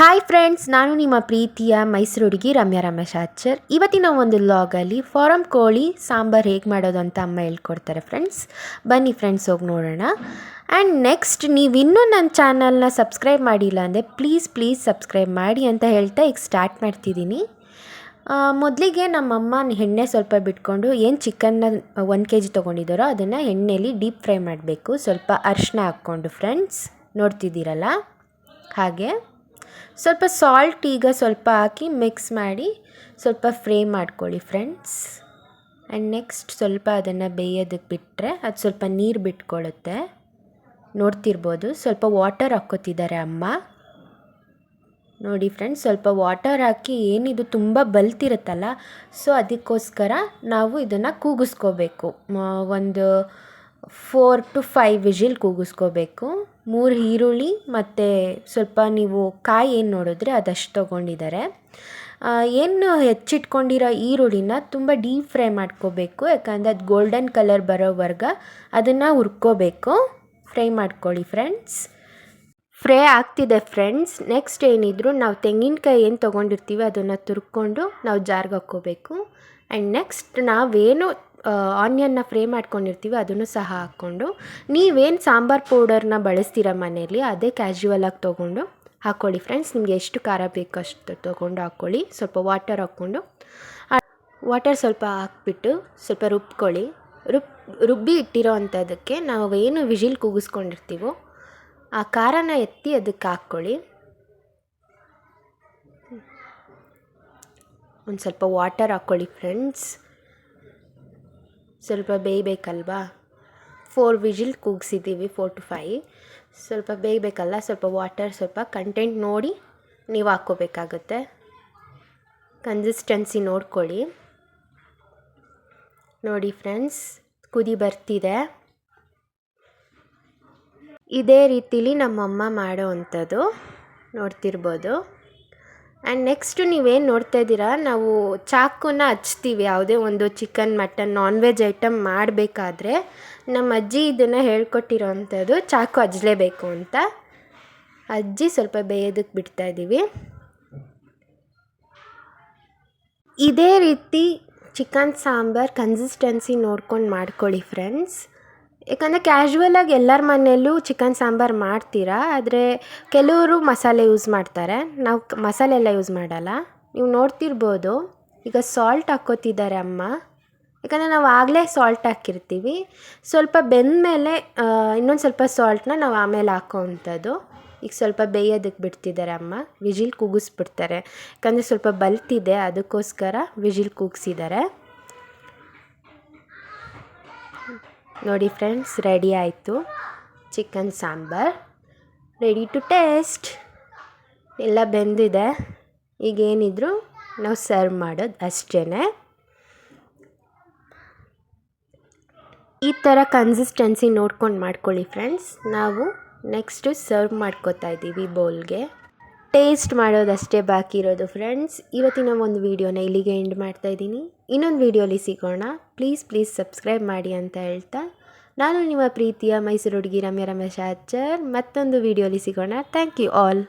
Hi friends ನಾನು ನಿಮ್ಮ ಪ್ರೀತಿಯ ಮೈಸೂರು ಹುಡುಗಿ ರಮ್ಯಾ ರಮೇಶ್ ಆಚರ್ ಇವತ್ತಿನ ಒಂದು ಲಾಗಲ್ಲಿ ಫಾರಮ್ ಕೋಳಿ, ಸಾಂಬಾರು ಹೇಗೆ ಮಾಡೋದು ಅಂತ ಅಮ್ಮ ಹೇಳ್ಕೊಡ್ತಾರೆ ಫ್ರೆಂಡ್ಸ್ ಬನ್ನಿ ಫ್ರೆಂಡ್ಸ್ ಹೋಗಿ ನೋಡೋಣ. ಆ್ಯಂಡ್ ನೆಕ್ಸ್ಟ್ ನೀವು ಇನ್ನೂ ನನ್ನ ಚಾನಲ್ನ ಸಬ್ಸ್ಕ್ರೈಬ್ ಮಾಡಿಲ್ಲ ಅಂದರೆ ಪ್ಲೀಸ್ ಪ್ಲೀಸ್ ಸಬ್ಸ್ಕ್ರೈಬ್ ಮಾಡಿ ಅಂತ ಹೇಳ್ತಾ ಈಗ ಸ್ಟಾರ್ಟ್ ಮಾಡ್ತಿದ್ದೀನಿ. ಮೊದಲಿಗೆ ನಮ್ಮಮ್ಮ ಎಣ್ಣೆ ಸ್ವಲ್ಪ ಬಿಟ್ಕೊಂಡು ಏನು ಚಿಕನ್ನ ಒಂದು ಕೆ ಜಿ ತೊಗೊಂಡಿದ್ದಾರೋ ಅದನ್ನು ಎಣ್ಣೆಲಿ ಡೀಪ್ ಫ್ರೈ ಮಾಡಬೇಕು. ಸ್ವಲ್ಪ ಅರಿಶಿನ ಹಾಕ್ಕೊಂಡು ಫ್ರೆಂಡ್ಸ್ ನೋಡ್ತಿದ್ದೀರಲ್ಲ? ಹಾಗೆ. ಸ್ವಲ್ಪ ಸಾಲ್ಟ್ ಈಗ ಸ್ವಲ್ಪ ಹಾಕಿ ಮಿಕ್ಸ್ ಮಾಡಿ ಸ್ವಲ್ಪ ಫ್ರೈ ಮಾಡ್ಕೊಳ್ಳಿ ಫ್ರೆಂಡ್ಸ್ ಆ್ಯಂಡ್ ನೆಕ್ಸ್ಟ್ ಸ್ವಲ್ಪ ಅದನ್ನು ಬೇಯೋದಕ್ಕೆ ಬಿಟ್ಟರೆ ಅದು ಸ್ವಲ್ಪ ನೀರು ಬಿಟ್ಕೊಳ್ಳುತ್ತೆ ನೋಡ್ತಿರ್ಬೋದು ಸ್ವಲ್ಪ ವಾಟರ್ ಹಾಕ್ಕೋತಿದ್ದಾರೆ ಅಮ್ಮ. ನೋಡಿ ಫ್ರೆಂಡ್ಸ್ ಸ್ವಲ್ಪ ವಾಟರ್ ಹಾಕಿ ಏನಿದು ತುಂಬ ಬಲ್ತಿರುತ್ತಲ್ಲ ಸೊ ಅದಕ್ಕೋಸ್ಕರ ನಾವು ಇದನ್ನು ಕೂಗಿಸ್ಕೋಬೇಕು. ಒಂದು ಫೋರ್ ಟು ಫೈವ್ ವಿಜಿಲ್ ಕೂಗಿಸ್ಕೋಬೇಕು. ಮೂರು ಈರುಳ್ಳಿ ಮತ್ತು ಸ್ವಲ್ಪ ನೀವು ಕಾಯಿ ಏನು ನೋಡಿದ್ರೆ ಅದಷ್ಟು ತೊಗೊಂಡಿದ್ದಾರೆ. ಏನು ಹೆಚ್ಚಿಟ್ಕೊಂಡಿರೋ ಈರುಳ್ಳಿನ ತುಂಬ ಡೀಪ್ ಫ್ರೈ ಮಾಡ್ಕೋಬೇಕು, ಯಾಕಂದರೆ ಅದು ಗೋಲ್ಡನ್ ಕಲರ್ ಬರೋವರೆಗ ಅದನ್ನು ಹುರ್ಕೋಬೇಕು. ಫ್ರೈ ಮಾಡ್ಕೊಳ್ಳಿ ಫ್ರೆಂಡ್ಸ್ ಫ್ರೈ ಆಗ್ತಿದೆ ಫ್ರೆಂಡ್ಸ್. ನೆಕ್ಸ್ಟ್ ಏನಿದ್ರು ನಾವು ತೆಂಗಿನಕಾಯಿ ಏನು ತೊಗೊಂಡಿರ್ತೀವಿ ಅದನ್ನು ತುರ್ಕೊಂಡು ನಾವು ಜಾರ್ಗೆ ಹಾಕ್ಕೋಬೇಕು. ಆ್ಯಂಡ್ ನೆಕ್ಸ್ಟ್ ನಾವೇನು ಆನಿಯನ್ನ ಫ್ರೈ ಮಾಡ್ಕೊಂಡಿರ್ತೀವಿ ಅದನ್ನು ಸಹ ಹಾಕ್ಕೊಂಡು, ನೀವೇನು ಸಾಂಬಾರು ಪೌಡರ್ನ ಬಳಸ್ತೀರ ಮನೆಯಲ್ಲಿ ಅದೇ ಕ್ಯಾಶುವಲಾಗಿ ತೊಗೊಂಡು ಹಾಕ್ಕೊಳ್ಳಿ ಫ್ರೆಂಡ್ಸ್. ನಿಮಗೆ ಎಷ್ಟು ಖಾರ ಬೇಕು ಅಷ್ಟು ತೊಗೊಂಡು ಹಾಕ್ಕೊಳ್ಳಿ ಸ್ವಲ್ಪ ವಾಟರ್ ಹಾಕ್ಕೊಂಡು ವಾಟರ್ ಸ್ವಲ್ಪ ಹಾಕ್ಬಿಟ್ಟು ಸ್ವಲ್ಪ ರುಬ್ಕೊಳ್ಳಿ. ರುಬ್, ರುಬ್ಬಿ ಇಟ್ಟಿರೋ ಅಂಥದ್ದಕ್ಕೆ ನಾವು ಏನು ವಿಜಿಲ್ ಕೂಗಿಸ್ಕೊಂಡಿರ್ತೀವೋ ಆ ಖಾರನ ಎತ್ತಿ ಅದಕ್ಕೆ ಹಾಕ್ಕೊಳ್ಳಿ. ಒಂದು ಸ್ವಲ್ಪ ವಾಟರ್ ಹಾಕ್ಕೊಳ್ಳಿ ಫ್ರೆಂಡ್ಸ್ ಸ್ವಲ್ಪ ಬೇಯಬೇಕಲ್ವಾ? ಫೋರ್ ವಿಜಿಲ್ ಕೂಗಿಸಿದ್ದೀವಿ ಫೋರ್ ಟು ಫೈ ಸ್ವಲ್ಪ ಬೇಯಬೇಕಲ್ಲ, ಸ್ವಲ್ಪ ವಾಟರ್ ಸ್ವಲ್ಪ ಕಂಟೆಂಟ್ ನೋಡಿ ನೀವು ಹಾಕ್ಕೋಬೇಕಾಗುತ್ತೆ. ಕನ್ಸಿಸ್ಟೆನ್ಸಿ ನೋಡ್ಕೊಳ್ಳಿ. ನೋಡಿ ಫ್ರೆಂಡ್ಸ್ ಕುದಿ ಬರ್ತಿದೆ. ಇದೇ ರೀತಿಲಿ ನಮ್ಮಮ್ಮ ಮಾಡೋ ಅಂಥದ್ದು ನೋಡ್ತಿರ್ಬೋದು. ಆ್ಯಂಡ್ ನೆಕ್ಸ್ಟು ನೀವೇನು ನೋಡ್ತಾ ಇದ್ದೀರಾ? ನಾವು ಚಾಕುನ ಹಚ್ತೀವಿ, ಯಾವುದೇ ಒಂದು chicken mutton non veg item ಮಾಡಬೇಕಾದ್ರೆ ನಮ್ಮ ಅಜ್ಜಿ ಇದನ್ನು ಹೇಳ್ಕೊಟ್ಟಿರೋ ಅಂಥದ್ದು ಚಾಕು ಹಜ್ಲೇಬೇಕು ಅಂತ. ಅಜ್ಜಿ ಸ್ವಲ್ಪ ಬೇಯೋದಕ್ಕೆ ಬಿಡ್ತಾ ಇದ್ದೀವಿ. ಇದೇ ರೀತಿ ಚಿಕನ್ ಸಾಂಬಾರ್ ಕನ್ಸಿಸ್ಟೆನ್ಸಿ ನೋಡ್ಕೊಂಡು ಮಾಡ್ಕೊಳ್ಳಿ ಫ್ರೆಂಡ್ಸ್ ಯಾಕಂದರೆ ಕ್ಯಾಶುವಲಾಗಿ ಎಲ್ಲರ ಮನೆಯಲ್ಲೂ ಚಿಕನ್ ಸಾಂಬಾರು ಮಾಡ್ತೀರಾ? ಆದರೆ ಕೆಲವರು ಮಸಾಲೆ ಯೂಸ್ ಮಾಡ್ತಾರೆ. ನಾವು ಮಸಾಲೆ ಎಲ್ಲ ಯೂಸ್ ಮಾಡಲ್ಲ. ನೀವು ನೋಡ್ತಿರ್ಬೋದು. ಈಗ ಸಾಲ್ಟ್ ಹಾಕ್ಕೋತಿದ್ದಾರೆ ಅಮ್ಮ. ಯಾಕಂದರೆ ನಾವು ಆಗಲೇ ಸಾಲ್ಟ್ ಹಾಕಿರ್ತೀವಿ. ಸ್ವಲ್ಪ ಬೆಂದ ಮೇಲೆ ಇನ್ನೊಂದು ಸ್ವಲ್ಪ ಸಾಲ್ಟನ್ನ ನಾವು ಆಮೇಲೆ ಹಾಕೋವಂಥದ್ದು. ಈಗ ಸ್ವಲ್ಪ ಬೇಯೋದಕ್ಕೆ ಬಿಡ್ತಿದ್ದಾರೆ ಅಮ್ಮ. ವಿಜಿಲ್ ಕೂಗಿಸ್ಬಿಡ್ತಾರೆ. ಯಾಕಂದರೆ ಸ್ವಲ್ಪ ಬಲ್ತಿದೆ, ಅದಕ್ಕೋಸ್ಕರ ವಿಜಿಲ್ ಕೂಗಿಸಿದ್ದಾರೆ. ನೋಡಿ ಫ್ರೆಂಡ್ಸ್ ರೆಡಿ ಆಯಿತು. Chicken sambar. Ready to taste ಎಲ್ಲ ಬೆಂದಿದೆ. ಈಗೇನಿದ್ರು ನಾವು ಸರ್ವ್ ಮಾಡೋದು ಅಷ್ಟೇ ಈ ಥರ ಕನ್ಸಿಸ್ಟೆನ್ಸಿ ನೋಡ್ಕೊಂಡು ಮಾಡ್ಕೊಳ್ಳಿ ಫ್ರೆಂಡ್ಸ್. ನಾವು ನೆಕ್ಸ್ಟು ಸರ್ವ್ ಮಾಡ್ಕೋತಾ ಇದ್ದೀವಿ ಬೌಲ್ಗೆ ಟೇಸ್ಟ್ ಮಾಡೋದಷ್ಟೇ ಬಾಕಿ ಇರೋದು ಫ್ರೆಂಡ್ಸ್ ಇವತ್ತಿನ ಒಂದು ವೀಡಿಯೋನ ಇಲ್ಲಿಗೆ ಎಂಡ್ ಮಾಡ್ತಾ ಇದ್ದೀನಿ. ಇನ್ನೊಂದು ವಿಡಿಯೋಲಿ ಸಿಗೋಣ. ಪ್ಲೀಸ್ ಪ್ಲೀಸ್ ಸಬ್ಸ್ಕ್ರೈಬ್ ಮಾಡಿ ಅಂತ ಹೇಳ್ತಾ. ನಾನು ನಿಮ್ಮ ಪ್ರೀತಿಯ ಮೈಸೂರು ಹುಡುಗಿ ರಮ್ಯ ರಮೇಶ್ ಆಚಾರ್ ಮತ್ತೊಂದು ವಿಡಿಯೋಲಿ ಸಿಗೋಣ. Thank you all